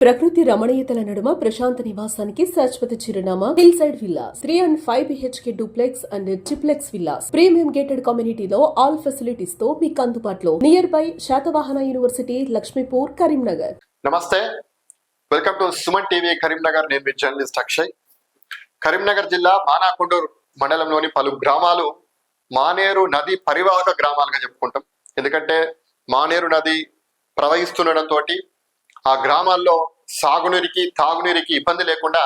ప్రకృతి రమణీయతల నడుమ ప్రశాంత నివాసానికి శాశ్వత చిరునామా hill side villas three and five BHK duplex and triplex villas premium gated కమ్యూనిటీలో ఆల్ ఫెసిలిటీస్తో మీకు అందుబాటులో. Near by Satavahana university Laxmipur Karimnagar. నమస్తే. Welcome to Suman TV Karimnagar. నేను మీ జర్నలిస్ట్ అక్షయ్. కరీంనగర్ జిల్లా మానాకొండూరు మండలంలోని పలు గ్రామాలు మానేరు నది పరివాహక గ్రామాలుగా చెప్పుకుంటాం. ఎందుకంటే మానేరు నది ప్రవహిస్తుండడంతో ఆ గ్రామాల్లో సాగునీరికి తాగునీరికి ఇబ్బంది లేకుండా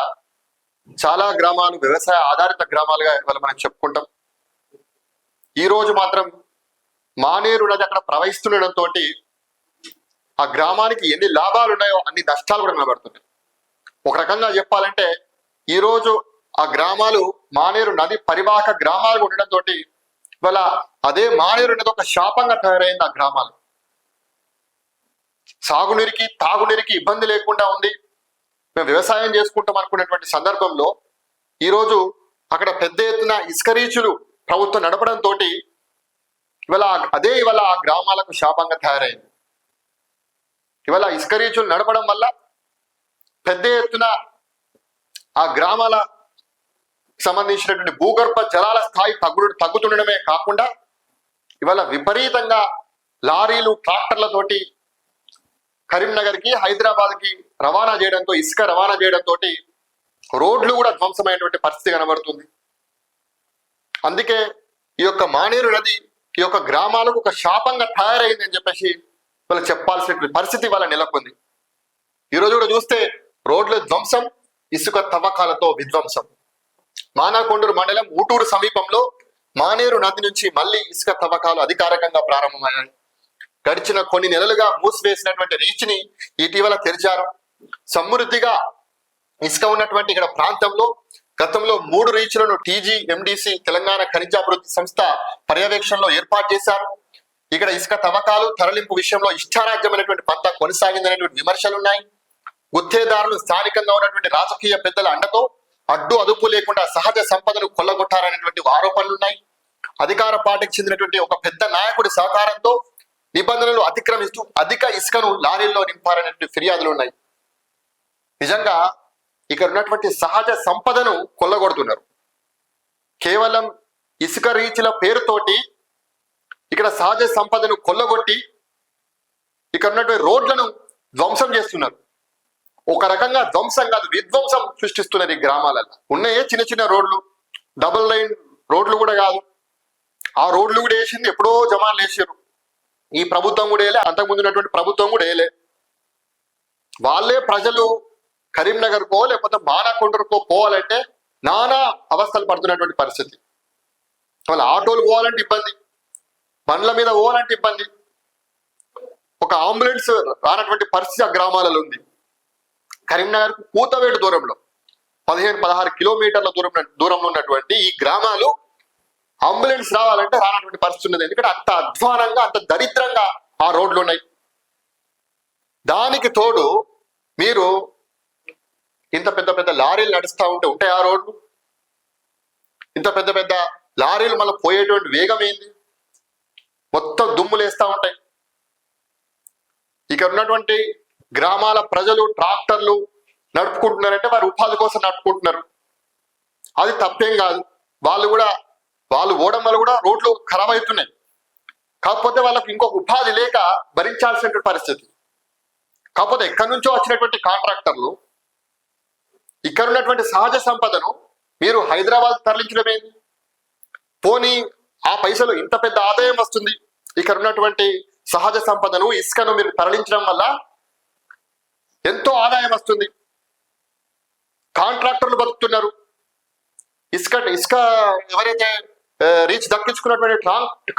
చాలా గ్రామాలు వ్యవసాయ ఆధారిత గ్రామాలుగా ఇవాళ మనం చెప్పుకుంటాం. ఈ రోజు మాత్రం మానేరు నది అక్కడ ప్రవహిస్తుండటంతో ఆ గ్రామానికి ఎన్ని లాభాలు ఉన్నాయో అన్ని నష్టాలు కూడా నిలబడుతున్నాయి ఒక రకంగా చెప్పాలంటే ఈ రోజు ఆ గ్రామాలు మానేరు నది పరివాహక గ్రామాలు ఉండడంతో ఇవాళ అదే మానేరు నది ఒక శాపంగా తయారైంది ఆ గ్రామాలు. సాగునీరికి తాగునీరికి ఇబ్బంది లేకుండా ఉంది. మేము వ్యవసాయం చేసుకుంటాం అనుకునేటువంటి సందర్భంలో ఈరోజు అక్కడ పెద్ద ఎత్తున ఇసుక రీచులు ప్రభుత్వం నడపడంతో ఇవాళ అదే ఇవాళ ఆ గ్రామాలకు శాపంగా తయారైంది. ఇవాళ ఇసుక రీచులు నడపడం వల్ల పెద్ద ఎత్తున ఆ గ్రామాల సంబంధించినటువంటి భూగర్భ జలాల స్థాయి తగ్గు తగ్గుతుండడమే కాకుండా ఇవాళ విపరీతంగా లారీలు ట్రాక్టర్లతోటి కరీంనగర్కి హైదరాబాద్కి రవాణా చేయడంతో ఇసుక రవాణా చేయడంతో రోడ్లు కూడా ధ్వంసమైనటువంటి పరిస్థితి కనబడుతుంది. అందుకే ఈ యొక్క మానేరు నది ఈ యొక్క గ్రామాలకు ఒక శాపంగా తయారైంది అని చెప్పేసి వాళ్ళు చెప్పాల్సిన పరిస్థితి వాళ్ళ నెలకొంది. ఈరోజు కూడా చూస్తే రోడ్ల ధ్వంసం ఇసుక తవ్వకాలతో విధ్వంసం. మానాకొండూరు మండలం ఊటూరు సమీపంలో మానేరు నది నుంచి మళ్ళీ ఇసుక తవ్వకాలు అధికారికంగా ప్రారంభమయ్యాయి. గడిచిన కొన్ని నెలలుగా మూసివేసినటువంటి రీచ్ని ఇటీవల తెరిచారు. సమృద్ధిగా ఇసుక ఉన్నటువంటి ఇక్కడ ప్రాంతంలో గతంలో మూడు రీచ్లను టీజీ ఎండిసి తెలంగాణ ఖనిజాభివృద్ధి సంస్థ పర్యవేక్షణలో ఏర్పాటు చేశారు. ఇక్కడ ఇసుక తవ్వకాలు తరలింపు విషయంలో ఇష్టారాజ్యమైనటువంటి పంత కొనసాగిందనేటువంటి విమర్శలు ఉన్నాయి. గుత్తేదారులు స్థానికంగా ఉన్నటువంటి రాజకీయ పెద్దల అండతో అడ్డు అదుపు లేకుండా సహజ సంపదను కొల్లగొట్టారనేటువంటి ఆరోపణలు ఉన్నాయి. అధికార పార్టీకి చెందినటువంటి ఒక పెద్ద నాయకుడి సహకారంతో నిబంధనలు అతిక్రమిస్తూ అధిక ఇసుకను లారీల్లో నింపారనే ఫిర్యాదులు ఉన్నాయి. నిజంగా ఇక్కడ ఉన్నటువంటి సహజ సంపదను కొల్లగొడుతున్నారు. కేవలం ఇసుక రీచ్ల పేరుతోటి ఇక్కడ సహజ సంపదను కొల్లగొట్టి ఇక్కడ ఉన్నటువంటి రోడ్లను ధ్వంసం చేస్తున్నారు. ఒక రకంగా ధ్వంసం కాదు విధ్వంసం సృష్టిస్తున్నారు ఈ గ్రామాలలో ఉన్నాయే చిన్న చిన్న రోడ్లు డబుల్ లైన్ రోడ్లు కూడా కాదు. ఆ రోడ్లు కూడా వేసింది ఎప్పుడో జమాలు వేసారు ఈ ప్రభుత్వం కూడా వేయలే అంతకుముందు ఉన్నటువంటి ప్రభుత్వం కూడా వేయలే. వాళ్ళే ప్రజలు కరీంనగర్కో లేకపోతే మానకొండకో పోవాలంటే నానా అవస్థలు పడుతున్నటువంటి పరిస్థితి. వాళ్ళ ఆటోలు పోవాలంటే ఇబ్బంది బండ్ల మీద పోవాలంటే ఇబ్బంది. ఒక అంబులెన్స్ రానటువంటి పరిస్థితి ఆ గ్రామాలలో ఉంది. కరీంనగర్ కూతవేటు దూరంలో పదిహేను పదహారు కిలోమీటర్ల దూరం దూరంలో ఉన్నటువంటి ఈ గ్రామాలు అంబులెన్స్ రావాలంటే రానటువంటి పరిస్థితి ఉన్నది. ఎందుకంటే అంత అధ్వానంగా అంత దరిద్రంగా ఆ రోడ్లు ఉన్నాయి. దానికి తోడు మీరు ఇంత పెద్ద పెద్ద లారీలు నడుస్తూ ఉంటే ఉంటాయి ఆ రోడ్లు? ఇంత పెద్ద పెద్ద లారీలు మళ్ళీ పోయేటువంటి వేగం ఏంది? మొత్తం దుమ్ములు వేస్తూ ఉంటాయి. ఇక్కడ ఉన్నటువంటి గ్రామాల ప్రజలు ట్రాక్టర్లు నడుపుకుంటున్నారంటే వారు ఉపాధి కోసం నడుపుకుంటున్నారు. అది తప్పేం కాదు. వాళ్ళు కూడా వాళ్ళు ఓడం వల్ల కూడా రోడ్లు ఖరాబ్ అవుతున్నాయి. కాకపోతే వాళ్ళకి ఇంకొక ఉపాధి లేక భరించాల్సినటువంటి పరిస్థితి. కాకపోతే ఎక్కడి నుంచో వచ్చినటువంటి కాంట్రాక్టర్లు ఇక్కడ ఉన్నటువంటి సహజ సంపదను మీరు హైదరాబాద్ తరలించడం పోనీ ఆ పైసలు ఇంత పెద్ద ఆదాయం వస్తుంది. ఇక్కడ ఉన్నటువంటి సహజ సంపదను ఇసుకను మీరు తరలించడం వల్ల ఎంతో ఆదాయం వస్తుంది. కాంట్రాక్టర్లు బతుకుతున్నారు. ఇసుక ఇసుక ఎవరైతే రీచ్ దక్కించుకున్నటువంటి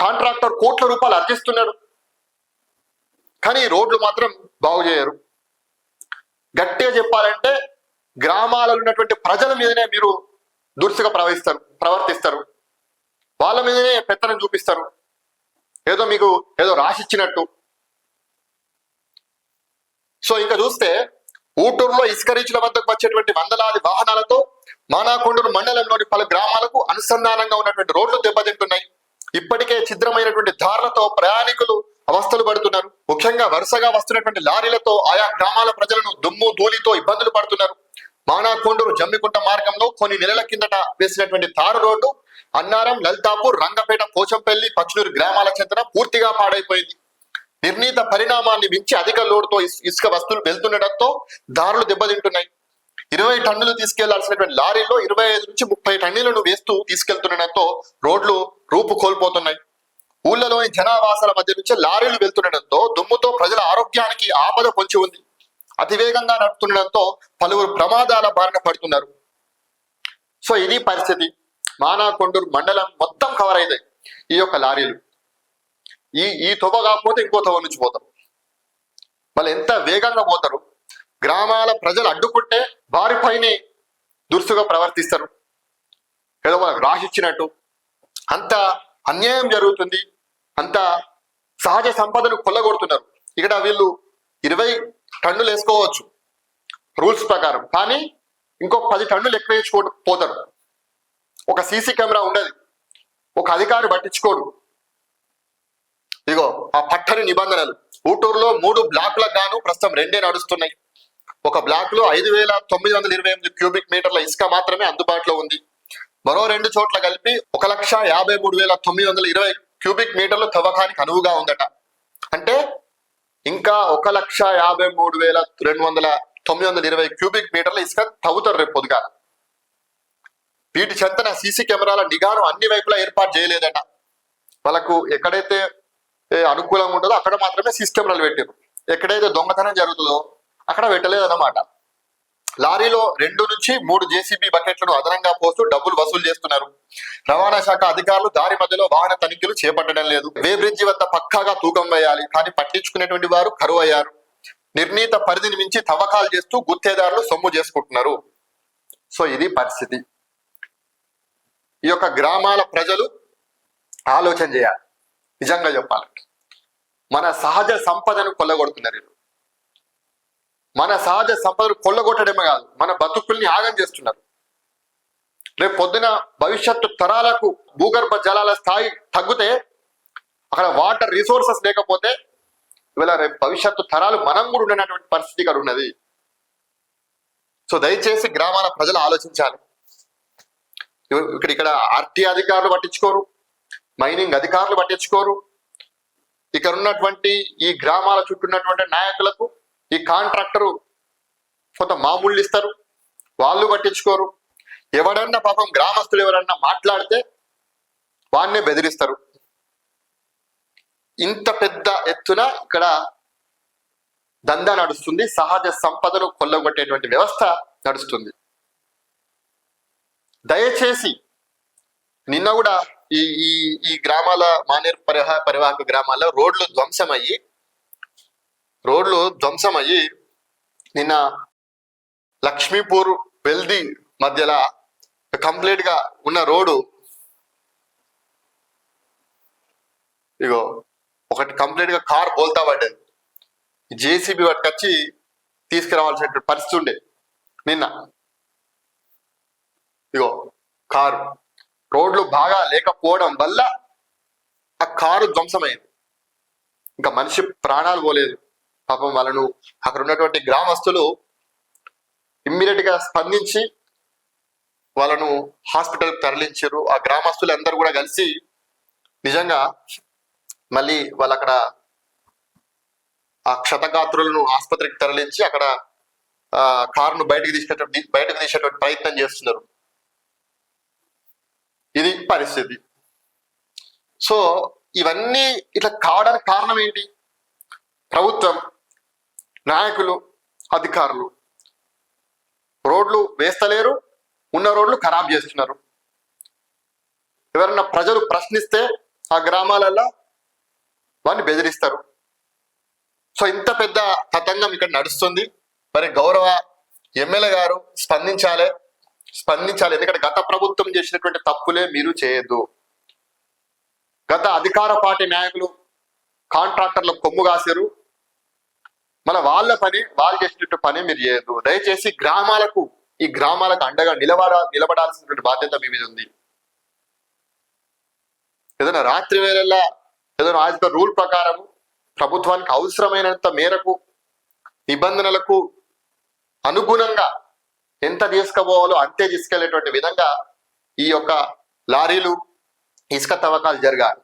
కాంట్రాక్టర్ కోట్ల రూపాయలు అర్జిస్తున్నారు కానీ రోడ్లు మాత్రం బాగు చేయరు. గట్టిగా చెప్పాలంటే గ్రామాలలో ఉన్నటువంటి ప్రజల మీదనే మీరు దురుసుగా ప్రవహిస్తారు ప్రవర్తిస్తారు. వాళ్ళ మీదనే పెత్తనం చూపిస్తారు. ఏదో మీకు ఏదో రాసిచ్చినట్టు సో ఇంకా చూస్తే ఊటూరులో ఇసుక రీచ్ల వద్దకు వచ్చేటువంటి వందలాది వాహనాలతో మానాకొండూరు మండలంలోని పలు గ్రామాలకు అనుసంధానంగా ఉన్నటువంటి రోడ్లు దెబ్బతింటున్నాయి. ఇప్పటికే ఛిద్రమైనటువంటి ధారలతో ప్రయాణికులు అవస్థలు పడుతున్నారు. ముఖ్యంగా వరుసగా వస్తున్నటువంటి లారీలతో ఆయా గ్రామాల ప్రజలను దుమ్ము ధూళితో ఇబ్బందులు పడుతున్నారు. మానాకొండూరు జమ్మికుంట మార్గంలో కొన్ని నెలల కిందట వేసినటువంటి తారు రోడ్డు అన్నారం లలితాపూర్ రంగపేట పోచంపల్లి పచ్నూరు గ్రామాల చెందిన పూర్తిగా పాడైపోయింది. నిర్ణీత పరిణామాన్ని మించి అధిక లోడుతో ఇసుక వస్తువులు వెళ్తుండటంతో దారులు దెబ్బతింటున్నాయి. ఇరవై టన్నులు తీసుకెళ్ళాల్సినటువంటి లారీలో ఇరవై ఐదు నుంచి ముప్పై టన్నులను వేస్తూ తీసుకెళ్తుండటంతో రోడ్లు రూపు కోల్పోతున్నాయి ఊళ్ళలోని జనావాసాల మధ్య నుంచి లారీలు వెళ్తుండటంతో దుమ్ముతో ప్రజల ఆరోగ్యానికి ఆపద పొంచి ఉంది. అతివేగంగా నడుపుతుండటంతో పలువురు ప్రమాదాల బారిన పడుతున్నారు. సో ఇది పరిస్థితి. మానాకొండూరు మండలం మొత్తం కవర్ అయితే ఈ యొక్క లారీలు. ఈ ఈ తొవ కాకపోతే ఇంకో తొవ నుంచి పోతారు వాళ్ళు ఎంత వేగంగా పోతారు? గ్రామాల ప్రజలు అడ్డుకుంటే వారిపైనే దురుసుగా ప్రవర్తిస్తారు. ఏదో వాళ్ళకి రాసిచ్చినట్టు. అంత అన్యాయం జరుగుతుంది. అంత సహజ సంపదను కొల్లగొడుతున్నారు. ఇక్కడ వీళ్ళు ఇరవై టన్నులు వేసుకోవచ్చు. రూల్స్ ప్రకారం. కానీ ఇంకో పది టన్నులు ఎక్కువ వేసుకో పోతారు. ఒక సీసీ కెమెరా ఉండదు. ఒక అధికారి పట్టించుకోడు. ఇగో ఆ పట్టని నిబంధనలు. ఊటూరులో మూడు బ్లాకులకు గాను ప్రస్తుతం రెండే నడుస్తున్నాయి. ఒక బ్లాక్లో ఐదు వేల తొమ్మిది వందల ఇరవై ఎనిమిది క్యూబిక్ మీటర్ల ఇసుక మాత్రమే అందుబాటులో ఉంది. మరో రెండు చోట్ల కలిపి ఒక లక్ష యాభై మూడు వేల తొమ్మిది వందల ఇరవై క్యూబిక్ మీటర్లు తవ్వకానికి అనువుగా ఉందట. అంటే ఇంకా ఒక లక్ష యాభై మూడు వేల రెండు వందల తొమ్మిది వందల ఇరవై క్యూబిక్ మీటర్ల ఇసుక తవ్వుతారు రేపు పొద్దుగా వీటి చెంతన సీసీ కెమెరాల నిఘాను అన్ని వైపులా ఏర్పాటు చేయలేదట. వాళ్ళకు ఎక్కడైతే అనుకూలంగా ఉంటుందో అక్కడ మాత్రమే సీసీ కెమెరాలు పెట్టారు ఎక్కడైతే దొంగతనం జరుగుతుందో అక్కడ పెట్టలేదన్నమాట. లారీలో రెండు నుంచి మూడు జేసీబీ బకెట్లను అదనంగా పోస్తూ డబ్బులు వసూలు చేస్తున్నారు. రవాణా శాఖ అధికారులు దారి మధ్యలో వాహన తనిఖీలు చేపట్టడం లేదు. వే బ్రిడ్జి వద్ద పక్కాగా తూకం వేయాలి. కానీ పట్టించుకునేటువంటి వారు కరువు అయ్యారు నిర్ణీత పరిధిని మించి తవ్వకాలు చేస్తూ గుత్తేదారులు సొమ్ము చేసుకుంటున్నారు. సో ఇది పరిస్థితి. ఈ యొక్క గ్రామాల ప్రజలు ఆలోచన చేయాలి. నిజంగా చెప్పాలంటే. మన సహజ సంపదను కొల్లగొడుతున్నారు మన సహజ సంపదను కొల్లగొట్టడమే కాదు మన బతుకుల్ని ఆగం చేస్తున్నారు. రేపు పొద్దున భవిష్యత్తు తరాలకు భూగర్భ జలాల స్థాయి తగ్గితే అక్కడ వాటర్ రిసోర్సెస్ లేకపోతే ఇవాళ రేపు భవిష్యత్తు తరాలు మనం కూడా ఉండనటువంటి పరిస్థితి ఇక్కడ ఉన్నది. సో దయచేసి గ్రామాల ప్రజలు ఆలోచించాలి. ఇక్కడ ఇక్కడ ఆర్టీ అధికారులు పట్టించుకోరు మైనింగ్ అధికారులు పట్టించుకోరు. ఇక్కడ ఉన్నటువంటి ఈ గ్రామాల చుట్టూ ఉన్నటువంటి నాయకులకు ఈ కాంట్రాక్టరు కొంత మామూళ్ళు ఇస్తారు వాళ్ళు పట్టించుకోరు. ఎవడన్నా పాపం గ్రామస్తులు ఎవరన్నా మాట్లాడితే వాన్నే బెదిరిస్తారు. ఇంత పెద్ద ఎత్తున ఇక్కడ దందా నడుస్తుంది సహజ సంపదను కొల్లగొట్టేటువంటి వ్యవస్థ నడుస్తుంది. దయచేసి నిన్న కూడా ఈ ఈ ఈ గ్రామాల మానేరు పరివా పరివాహక గ్రామాల్లో రోడ్లు ధ్వంసమయ్యి రోడ్లు ధ్వంసమయ్యి నిన్న లక్ష్మీపూర్ వెల్ది మధ్యలో కంప్లీట్గా ఉన్న రోడ్డు ఇగో ఒకటి కంప్లీట్గా కార్ బోల్తా పడ్డది. జేసీబీ పట్టుకొచ్చి తీసుకురావాల్సిన పరిస్థితి ఉండే నిన్న. ఇగో కారు. రోడ్లు బాగా లేకపోవడం వల్ల ఆ కారు ధ్వంసమైంది. ఇంకా మనిషి ప్రాణాలు పోలేదు. పాపం వాళ్ళను అక్కడ ఉన్నటువంటి గ్రామస్తులు ఇమ్మీడియట్గా స్పందించి వాళ్ళను హాస్పిటల్ తరలించారు. ఆ గ్రామస్తులు అందరూ కూడా కలిసి నిజంగా మళ్ళీ వాళ్ళు అక్కడ ఆ క్షతగాత్రులను ఆసుపత్రికి తరలించి అక్కడ కారును బయటకు తీసేటువంటి బయటకు తీసేటువంటి ప్రయత్నం చేస్తున్నారు. ఇది పరిస్థితి. సో ఇవన్నీ ఇట్లా కావడానికి కారణం ఏంటి? ప్రభుత్వం నాయకులు అధికారులు. రోడ్లు వేస్తలేరు ఉన్న రోడ్లు ఖరాబ్ చేస్తున్నారు. ఎవరన్నా ప్రజలు ప్రశ్నిస్తే ఆ గ్రామాలలో వాడిని బెదిరిస్తారు. సో ఇంత పెద్ద తతంగం ఇక్కడ నడుస్తుంది. మరి గౌరవ ఎమ్మెల్యే గారు స్పందించాలి స్పందించాలి. ఎందుకంటే గత ప్రభుత్వం చేసినటువంటి తప్పులే మీరు చేయొద్దు. గత అధికార పార్టీ నాయకులు కాంట్రాక్టర్ల కొమ్ము కాసారు మన వాళ్ళ పని వాళ్ళు చేసినట్టు పని మీరు చేయదు దయచేసి గ్రామాలకు ఈ గ్రామాలకు అండగా నిలబడా నిలబడాల్సినటువంటి బాధ్యత మీ మీద ఉంది. ఏదైనా రాత్రి వేళల్లో ఏదైనా యాజ్ రూల్ ప్రకారం ప్రభుత్వానికి అవసరమైనంత మేరకు నిబంధనలకు అనుగుణంగా ఎంత తీసుకుపోవాలో అంతే తీసుకెళ్ళేటువంటి విధంగా ఈ యొక్క లారీలు ఇసుక తవ్వకాలు జరగాలి.